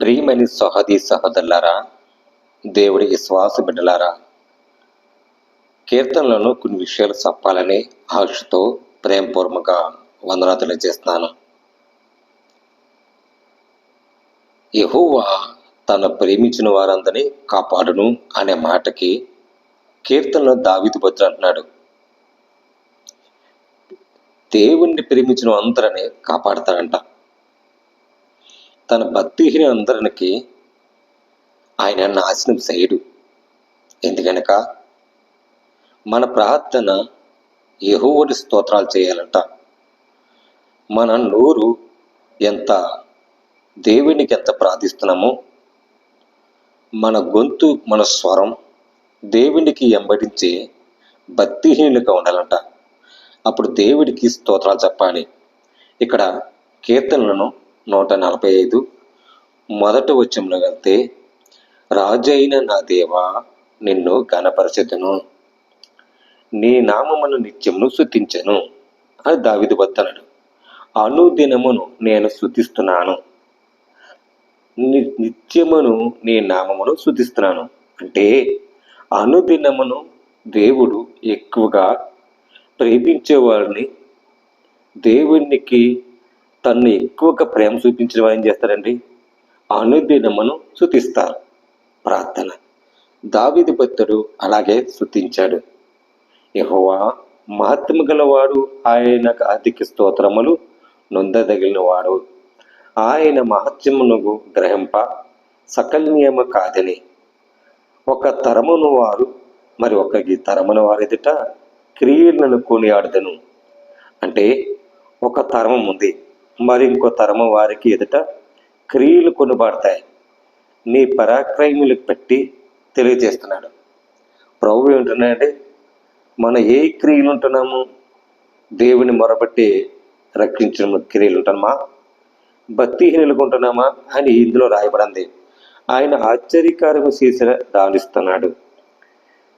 ప్రియమైన సహది సహోదరులారా దేవుడి విశ్వాస బిడ్డలారా కీర్తనలను కొన్ని విషయాలు చెప్పాలని ఆశతో ప్రేమపూర్వక వందనాలు తెలియజేస్తున్నాను. యహోవా తన ప్రేమించిన వారందరినీ కాపాడును అనే మాటకి కీర్తనలో దావిది భద్ర అంటున్నాడు. దేవుణ్ణి ప్రేమించిన అందరినీ కాపాడతాడంట. తన భక్తిహీన అందరికి ఆయన నాశనం చేయడు. ఎందుకనక? మన ప్రార్థన యెహోవాని స్తోత్రాలు చేయాలంట. మన నోరు ఎంత దేవునికి ఎంత ప్రార్థిస్తున్నామో మన గొంతు మన స్వరం దేవునికి ఎంబడించే భక్తిహీనులుగా ఉండాలంట. అప్పుడు దేవుడికి స్తోత్రాలు చెప్పాలి. ఇక్కడ కీర్తనలను నూట నలభై ఐదు. మొదటి వచ్చంలో వెళ్తే రాజైన నా దేవా నిన్ను ఘనపరచదును. నీ నామమును నిత్యమును శుతించను అని దావిది వద్దనడు అనుదినమును నేను శుతిస్తున్నాను నిత్యమును నీ నామమును శుతిస్తున్నాను అంటే అనుదినమును దేవుడు ఎక్కువగా ప్రేమించేవారిని దేవునికి తన్ను ఎక్కువగా ప్రేమ చూపించిన వారు ఏం చేస్తారండి? అనుదినమును శుతిస్తారు ప్రార్థన. దావిది భక్తుడు అలాగే శుతించాడు యహోవా మహాత్మ గలవాడు ఆయనకు అధిక స్తోత్రములు నొందదగిలినవాడు. ఆయన మహత్యమును గ్రహింప సకల్నియమ కాదని. ఒక తరమును వారు మరి ఒక తరమున తరమును వారు ఎదుట క్రియలను కొనియాడదను. అంటే ఒక తరం ఉంది మరి ఇంకో తరము వారికి ఎదుట క్రియలు కొనబడతాయి. నీ పరాక్రయములకు పెట్టి తెలియజేస్తున్నాడు. ప్రభు ఏంటంటే మన ఏ క్రియలు ఉంటున్నాము దేవుని మొరబట్టి రక్షించిన క్రియలు ఉంటున్నామా? భక్తిహీనులకు ఉంటున్నామా అని ఇందులో రాయబడింది. ఆయన ఆశ్చర్యకార్యము చేసిన దానిస్తున్నాడు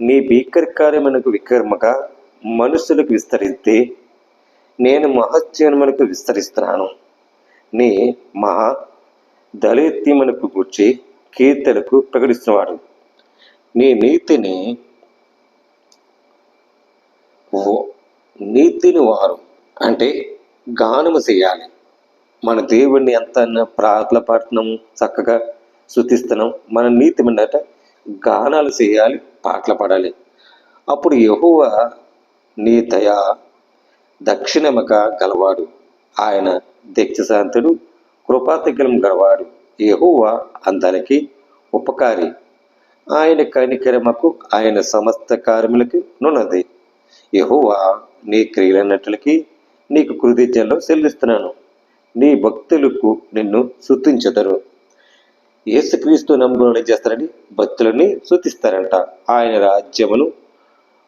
నీ భీకరకార్యమునకు విక్రమగా మనుషులకు విస్తరిస్తే నేను మహత్యమునకు విస్తరిస్తున్నాను. నీ మహా దళిత్యమునకు గుర్చి కీర్తనకు ప్రకటిస్తున్నవాడు. నీ నీతిని ఓ- నీతిని వారు అంటే గానము చేయాలి. మన దేవుణ్ణి ఎంత ప్రార్థన పాడుతున్నాము చక్కగా శుతిస్తున్నాం మన నీతి mindట గానాలు చేయాలి పాటలు పాడాలి. అప్పుడు యెహోవ నీ దయా దక్షిణముఖ గలవాడు. ఆయన దీక్షశాంతుడు కృపాతికలం గలవాడు. యెహోవ అందరికి ఉపకారి. ఆయన కనికరమకు ఆయన సమస్త కార్యములకి నున్నది. యెహోవా నీ క్రియలన్నట్లకి నీకు కృతజ్ఞతలు చెల్లిస్తున్నాను. నీ భక్తులకు నిన్ను శుద్ధించదరు యేసుక్రీస్తు నమ్ముకుని చేస్తారని భక్తులని శుద్ధిస్తారంట ఆయన రాజ్యములు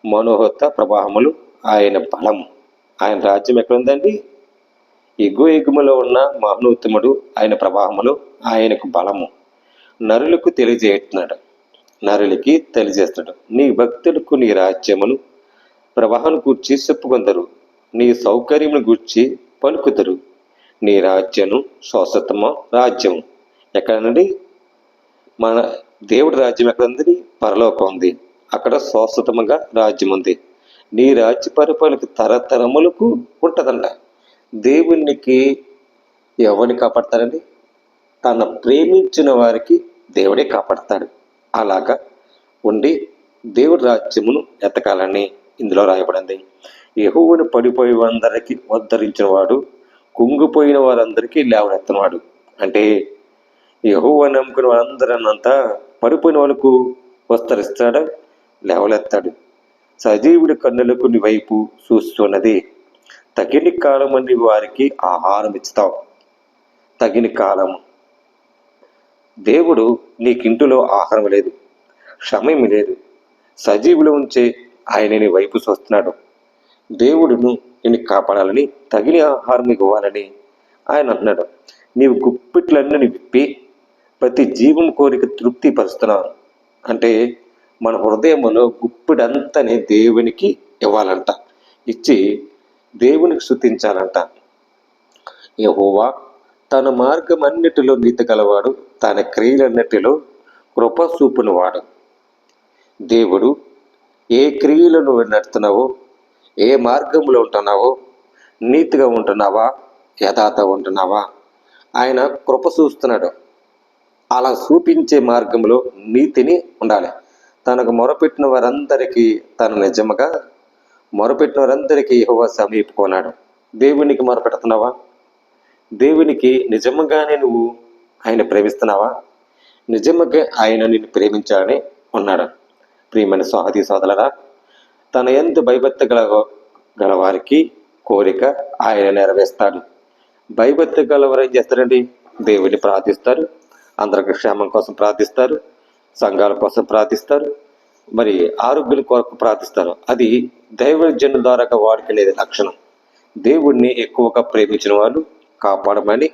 మనోహత ప్రవాహములు ఆయన బలము. ఆయన రాజ్యం ఎక్కడ ఉందండి ఎగు ఎగుములో ఉన్న మహనోత్తముడు ఆయన ప్రవాహములు ఆయనకు బలము. నరులకు తెలియజేస్తున్నాడు. నరులకి తెలియజేస్తాడు నీ భక్తులకు నీ రాజ్యమును ప్రవాహం గూర్చి చెప్పుకొందరు. నీ సౌకర్యమును గూర్చి పలుకుదరు. నీ రాజ్యము శాశ్వతమ రాజ్యం ఎక్కడనండి మన దేవుడి రాజ్యం ఎక్కడ ఉంది పరలోకం ఉంది. అక్కడ శాశ్వతముగా రాజ్యం ఉంది నీ రాజ్య పరిపాలనకు తరతరములకు ఉంటుందంట దేవునికి ఎవరిని కాపాడతారండి తన ప్రేమించిన వారికి దేవుడే కాపాడతాడు. అలాగా ఉండి దేవుడి రాజ్యమును ఎతకాలని ఇందులో రాయబడింది. యెహోవాను పడిపోయే వారందరికీ ఉద్ధరించిన వాడు కుంగిపోయిన వారందరికీ లేవనెత్తనవాడు. అంటే యెహోవా నమ్ముకున్న వారందరన్నంతా పడిపోయిన వాళ్ళకు వస్తరిస్తాడు లేవలెత్తాడు సజీవుడి కన్నులకు నీ వైపు చూస్తున్నది. తగిన కాలం అని వారికి ఆహారం ఇస్తావు తగిన కాలం దేవుడు నీకింటిలో ఆహారం లేదు సమయం లేదు. సజీవులు ఉంచే ఆయన నీ వైపు చూస్తున్నాడు. దేవుడును నిన్ను కాపాడాలని తగిన ఆహారం ఇవ్వాలని ఆయన అన్నాడు నీవు గుప్పిట్లన్నీ విప్పి ప్రతి జీవం కోరిక తృప్తి పరుస్తున్నావు అంటే మన హృదయంలో గుప్పిడంతని దేవునికి ఇవ్వాలంట. ఇచ్చి దేవునికి శుతించాలంట యహోవా తన మార్గం అన్నిటిలో నీతి గలవాడు తన క్రియలన్నిటిలో కృప చూపుని వాడు దేవుడు ఏ క్రియలు నువ్వు నడుతున్నావో ఏ మార్గంలో ఉంటున్నావో నీతిగా ఉంటున్నావా యథార్థ ఉంటున్నావా? ఆయన కృప చూస్తున్నాడు. అలా చూపించే మార్గంలో నీతిని ఉండాలి. తనకు మొరపెట్టిన వారందరికీ తను నిజముగా మొరపెట్టిన వారందరికీ యెహోవా సమీపుకున్నాడు దేవునికి మొరపెడుతున్నావా? దేవునికి నిజముగానే నువ్వు ఆయన ప్రేమిస్తున్నావా? నిజముగా ఆయన నిన్ను ప్రేమించాలని ఉన్నాడు? ప్రియమైన సోహతి సోదలరా తన ఎంత భయభక్తి గల గల వారికి కోరిక ఆయన నెరవేరుస్తాడు. భయభక్తి గలవారు ఏం చేస్తారండి? దేవుడిని ప్రార్థిస్తారు. అందరికి క్షేమం కోసం ప్రార్థిస్తారు. సంఘాల కోసం ప్రార్థిస్తారు. మరి ఆరోగ్యం కొరకు ప్రార్థిస్తారు. అది దైవజనుల ద్వారా వాడుకెళ్ళేది లక్షణం. దేవుణ్ణి ఎక్కువగా ప్రేమించిన వాళ్ళు కాపాడమని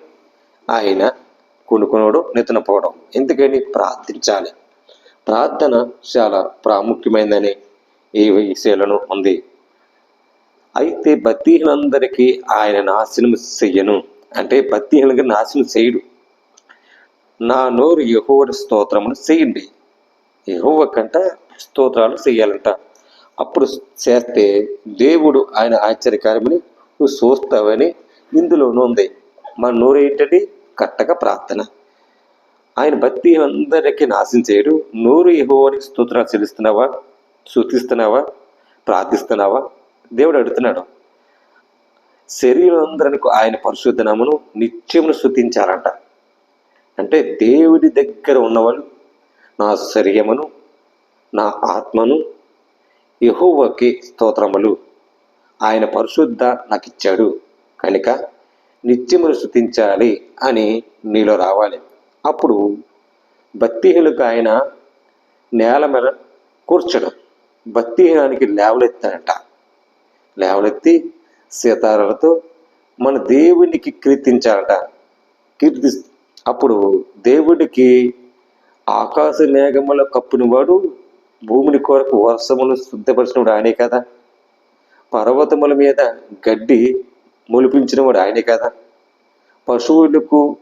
ఆయన కొనుక్కునవడం నెత్తనపోవడం. ఎందుకని? ప్రార్థించాలి. ప్రార్థన చాలా ప్రాముఖ్యమైనదని ఈ విషయాలను ఉంది. అయితే భక్తిహీనందరికీ ఆయన నాశనం చెయ్యను. అంటే భక్తిహీనంగా నాశనం చేయడు నా నోరు యహోవ స్తోత్రములు చేయండి. యహోవ కంట స్తోత్రాలు చేయాలంట. అప్పుడు చేస్తే దేవుడు ఆయన ఆశ్చర్యకార్యమని నువ్వు చూస్తావని ఇందులోనూ ఉంది మన నోరు ఏంటండి? కట్టగా ప్రార్థన. ఆయన భక్తి అందరికీ నాశనం చేయడు. నోరు యహోవని స్తోత్రాలు చెల్లిస్తున్నావా? శృతిస్తున్నావా ప్రార్థిస్తున్నావా? దేవుడు అడుగుతున్నాడు. శరీరం అందరికి ఆయన పరిశుద్ధనామను నిత్యమును శృతించాలంట అంటే దేవుడి దగ్గర ఉన్నవాళ్ళు నా శరీరమును నా ఆత్మను యహోవకి స్తోత్రములు. ఆయన పరిశుద్ధ నాకు ఇచ్చాడు. కనుక నిత్యమును శృతించాలి అని నీలో రావాలి. అప్పుడు భక్తిహీనులకు ఆయన నేల మీద కూర్చడం భక్తిహీనానికి లేవలెత్తానట లేవలెత్తి సీతారాలతో మన దేవునికి కీర్తించాలట. కీర్తి అప్పుడు దేవుడికి ఆకాశ మేఘముల కప్పునివాడు భూమిని కొరకు వర్షమును శుద్ధపరిచినవాడు ఆయనే కదా. పర్వతముల మీద గడ్డి మొలిపించినవాడు ఆయనే కదా. పశువులకు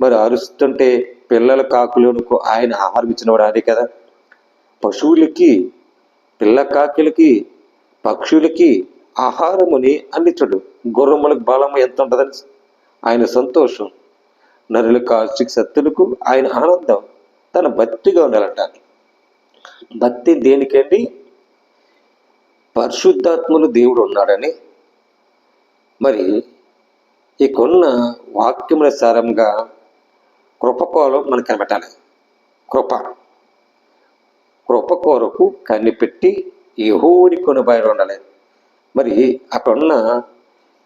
మరి అరుస్తుంటే పిల్లల కాకులకు ఆయన ఆహారం ఇచ్చినవాడు ఆయనే కదా. పశువులకి పిల్ల కాకులకి పక్షులకి ఆహారముని అందించడు. గుర్రములకు బలం ఎంత ఉంటుందని ఆయన సంతోషం. నరుల కాల్చిక సత్తులకు ఆయన ఆనందం. తన భక్తిగా ఉండాలంటారు. భక్తి దేనికండి? పరిశుద్ధాత్ములు దేవుడు ఉన్నాడని. మరి ఈ కొన్న వాక్యముల సారంగా కృపకోలం మనకు కనిపెట్టాలి కృప. కృప కొరకు కనిపెట్టి యహోని కొని బయట ఉండాలి. మరి అక్కడున్న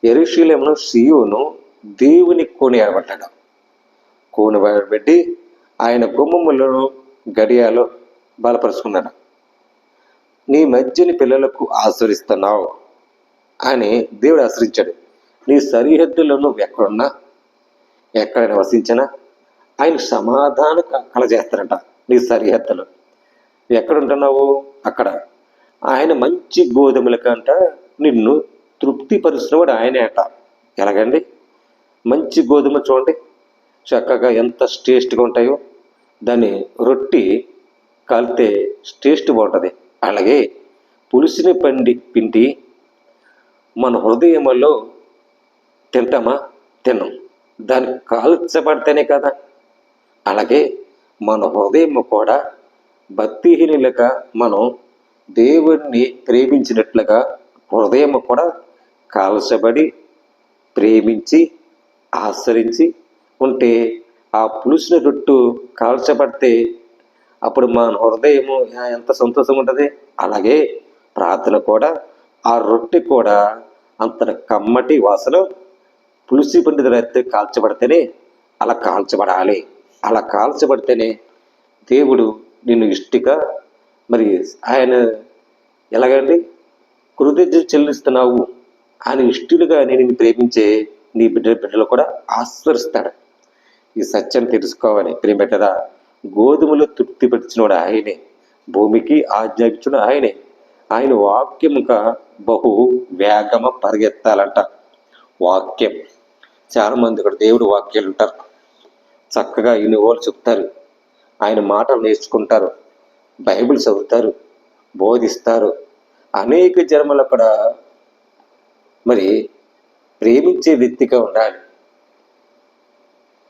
ఎరుశీలమును శివును దేవుని కొని ఎడబడ్డాడు కోని పెట్టి ఆయన గుమ్మములను గడియాలో బలపరుచుకున్నాడు. నీ మధ్యని పిల్లలకు ఆశ్రయిస్తున్నావు అని దేవుడు ఆశ్రయించాడు. నీ సరిహద్దులో నువ్వు ఎక్కడున్నా ఎక్కడ నివసించినా ఆయన సమాధానం కలజేస్తారంట నీ సరిహద్దులో. ఎక్కడుంటున్నావు? ఉంటున్నావు అక్కడ. ఆయన మంచి గోధుమల కంట నిన్ను తృప్తిపరుస్తున్నవాడు ఆయనే అంట. ఎలాగండి? మంచి గోధుమ చూడండి. చక్కగా ఎంత టేస్ట్గా ఉంటాయో దాన్ని రొట్టి కాలితే టేస్ట్ బాగుంటుంది. అలాగే పులిసిన పండి పిండి మన హృదయంలో తింటామా? తినం. దాన్ని కాల్చబడితేనే కదా. అలాగే మన హృదయం కూడా భక్తిహీనులుగా మనం దేవుణ్ణి ప్రేమించినట్లుగా హృదయం కూడా కాల్చబడి ప్రేమించి ఆశ్రయించి ఉంటే ఆ పులుసుని రొట్టు కాల్చబడితే అప్పుడు మన హృదయము ఎంత సంతోషం ఉంటుంది. అలాగే ప్రార్థన కూడా ఆ రొట్టె కూడా అంత కమ్మటి వాసన పులుసి పండిత రైతే కాల్చబడితేనే అలా కాల్చబడాలి. అలా కాల్చబడితేనే దేవుడు నిన్ను ఇష్టిగా మరి ఆయన ఎలాగండి కృతజ్ఞత చెల్లిస్తున్నావు. ఆయన ఇష్టలుగా నేను ప్రేమించే నీ బిడ్డ బిడ్డలు కూడా ఆస్వరిస్తాడు ఈ సత్యం తెలుసుకోవాలి. ప్రియమెటరా గోధుమలు తృప్తిపరిచినవాడు ఆయనే. భూమికి ఆజ్ఞాపించిన ఆయనే. ఆయన వాక్యం బహు వేగమ పరిగెత్తాలంట. వాక్యం. చాలామంది ఇక్కడ దేవుడు వాక్యాలు ఉంటారు. చక్కగా ఇనుగోలు చెప్తారు. ఆయన మాటలు నేర్చుకుంటారు. బైబిల్ చదువుతారు. బోధిస్తారు. అనేక జన్మలు అక్కడ మరి ప్రేమించే వ్యక్తిగా ఉండాలి.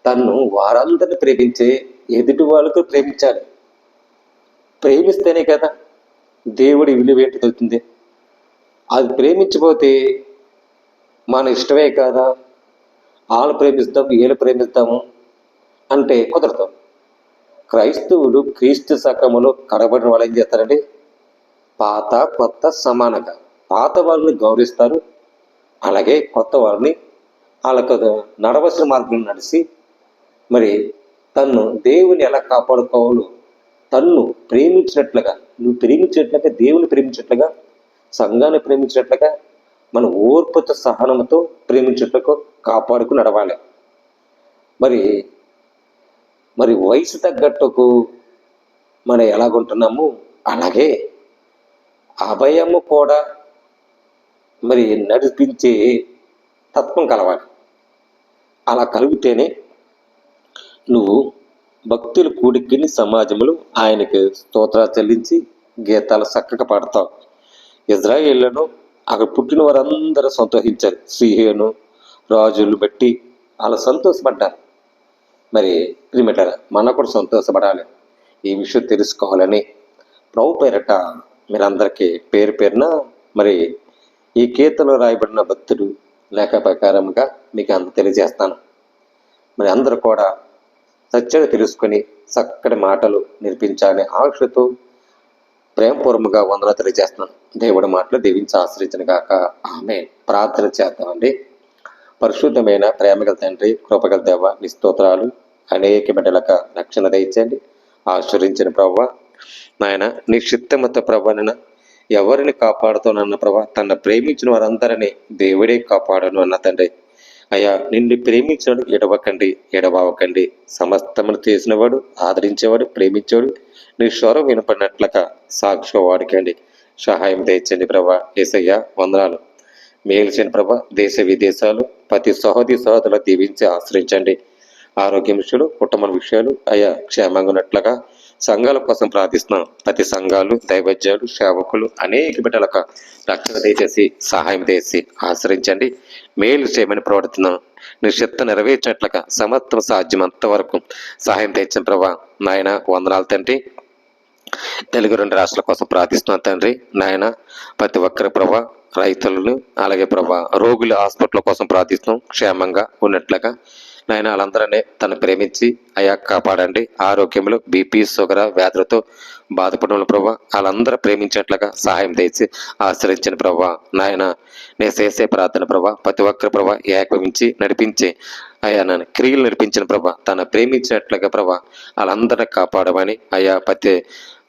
తను వారందరిని ప్రేమించే ఎదుటి వాళ్ళకు ప్రేమించాలి. ప్రేమిస్తేనే కదా దేవుడి విలువ ఏంటి తెలుస్తుంది అది ప్రేమించబోతే మన ఇష్టమే కాదా? వాళ్ళు ప్రేమిస్తాం వీళ్ళు ప్రేమిస్తాము అంటే కుదరదు. క్రైస్తవుడు క్రీస్తు సకములో కడబడిన వాళ్ళు ఏం చేస్తారండి? పాత కొత్త సమానంగా పాత వాళ్ళని గౌరవిస్తారు. అలాగే కొత్త వాళ్ళని వాళ్ళకు నడవలసిన మార్గం నడిచి మరి తన్ను దేవుని ఎలా కాపాడుకోవాలో తన్ను ప్రేమించినట్లుగా నువ్వు ప్రేమించినట్లుగా దేవుని ప్రేమించినట్లుగా సంఘాన్ని ప్రేమించినట్లుగా మన ఓర్పుతో సహనంతో ప్రేమించినట్లుగా కాపాడుకు నడవాలి. మరి మరి వయసు తగ్గట్టుకు మనం ఎలాగుంటున్నాము అలాగే అభయము కూడా మరి నడిపించే తత్వం కలవాలి. అలా కలిగితేనే నువ్వు భక్తుల కూడికిని సమాజంలో ఆయనకి స్తోత్రాలు చెల్లించి గీతాలు చక్కగా పాడతావు. ఇజ్రాయేళ్ళను అక్కడ పుట్టిన వారందరూ సంతోషించారు. సిహేను రాజులు బట్టి అలా సంతోషపడ్డారు. మరి క్రిమిటర్ మనం కూడా సంతోషపడాలి. ఈ విషయం తెలుసుకోవాలని ప్రభు పేరట మీరందరికీ పేరు పేరున మరి ఈ కీర్తనలో రాయబడిన భక్తుడు లేఖ ప్రకారంగా మీకు అంత తెలియజేస్తాను. మరి అందరూ కూడా సత్యాన్ని తెలుసుకొని చక్కటి మాటలు నిర్పించాలనే ఆశతో ప్రేమపూర్వకంగా వందన తెలియజేస్తున్నాను. దేవుడి మాటలు దీవించి ఆశ్రయించిన గాక. ఆమె ప్రార్థన చేద్దామండి. పరిశుద్ధమైన ప్రేమగల తండ్రి కృపగల దేవ నీ స్తోత్రాలు అనేక బిడ్డలక రక్షణ దయచండి ఆశ్రయించిన ప్రవ్వ నాయన నీ చిత్తమత ప్రభాన ఎవరిని కాపాడుతానన్న ప్రభా తన ప్రేమించిన వారందరినీ దేవుడే కాపాడను అన్న తండ్రి. అయ్యా నిన్ను ప్రేమించాడు ఎడవకండి ఎడబావకండి. సమస్తమును చేసినవాడు ఆదరించేవాడు ప్రేమించేవాడు నీ స్వరం వినపడినట్లుగా సాక్షి వాడికండి. సహాయం తెచ్చండి ప్రభా. ఏసయ్య వందనాలు. మేల్చిన ప్రభ. దేశ విదేశాలు ప్రతి సహోదరి సహోదరులు దీవించి ఆశ్రయించండి. ఆరోగ్య విషయాలు కుటుంబ విషయాలు అయ్యా క్షేమంగా ఉన్నట్లుగా సంఘాల కోసం ప్రార్థిస్తున్నాం ప్రతి సంఘాలు దైవజ్యాలు సేవకులు అనేక బిడ్డలకు రక్షణ దయచేసి సహాయం చేసి ఆశ్రయించండి. మేలు చేయమని ప్రవర్తున్నాం నిశ్చిత్త నెరవేర్చినట్లుగా సమర్థం సాధ్యమంత వరకు సహాయం తెచ్చిన ప్రభా నాయన వందనాలు తండ్రి. తెలుగు రెండు రాష్ట్రాల కోసం ప్రార్థిస్తున్నాను తండ్రి. నాయన ప్రతి ఒక్కరి ప్రభా రైతులను అలాగే ప్రభా రోగుల హాస్పిటల్ కోసం ప్రార్థిస్తున్నాం. క్షేమంగా ఉన్నట్లుగా నాయన వాళ్ళందరనే తను ప్రేమించి అయా కాపాడండి. ఆరోగ్యంలో బీపీ షుగర్ వ్యాధులతో బాధపడిన ప్రభా వాళ్ళందరూ ప్రేమించినట్లుగా సహాయం తెచ్చి ఆశ్రయించిన ప్రభా. నాయన నేను చేసే ప్రార్థన ప్రభా ప్రతి ఒక్కరి ప్రభా ఏకమించి నడిపించి అయ్యా నన్ను క్రియలు నడిపించిన ప్రభా తను ప్రేమించినట్లుగా ప్రభా వాళ్ళందరినీ కాపాడమని అయ్యా ప్రతి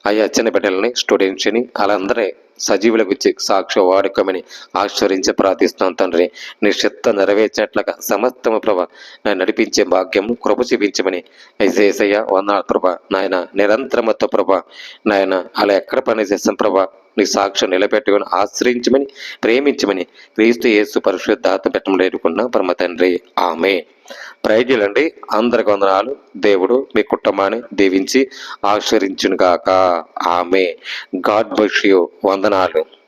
అయ్యా చిన్న బిడ్డలని స్టూడెంట్స్ని వాళ్ళందరినీ సజీవులకు ఇచ్చి సాక్షి వాడుకోమని ఆశ్వరించి ప్రార్థిస్తున్నాం తండ్రి. నీ చిత్త నెరవేర్చినట్లుగా సమస్తము ప్రభ నడిపించే భాగ్యం కృప చూపించమని ఐసేసయ్య వందనాలు ప్రభ. నాయన నిరంతరమతో ప్రభ నాయన అలా ఎక్కడ పని చేస్తాం ప్రభ? నీ సాక్ష్యం నిలబెట్టుకుని ఆశ్రయించమని ప్రేమించమని క్రీస్తు యేసు పరిశుద్ధాత్మ పెట్టమని ఎదుర్కొన్న పరమ తండ్రి. ఆమె ప్రైజులండి. అందరికి వందనాలు. దేవుడు మీ కుటుంబాన్ని దీవించి ఆశ్రయించునుగాక ఆమె గాడ్ బష్ వందనాలు.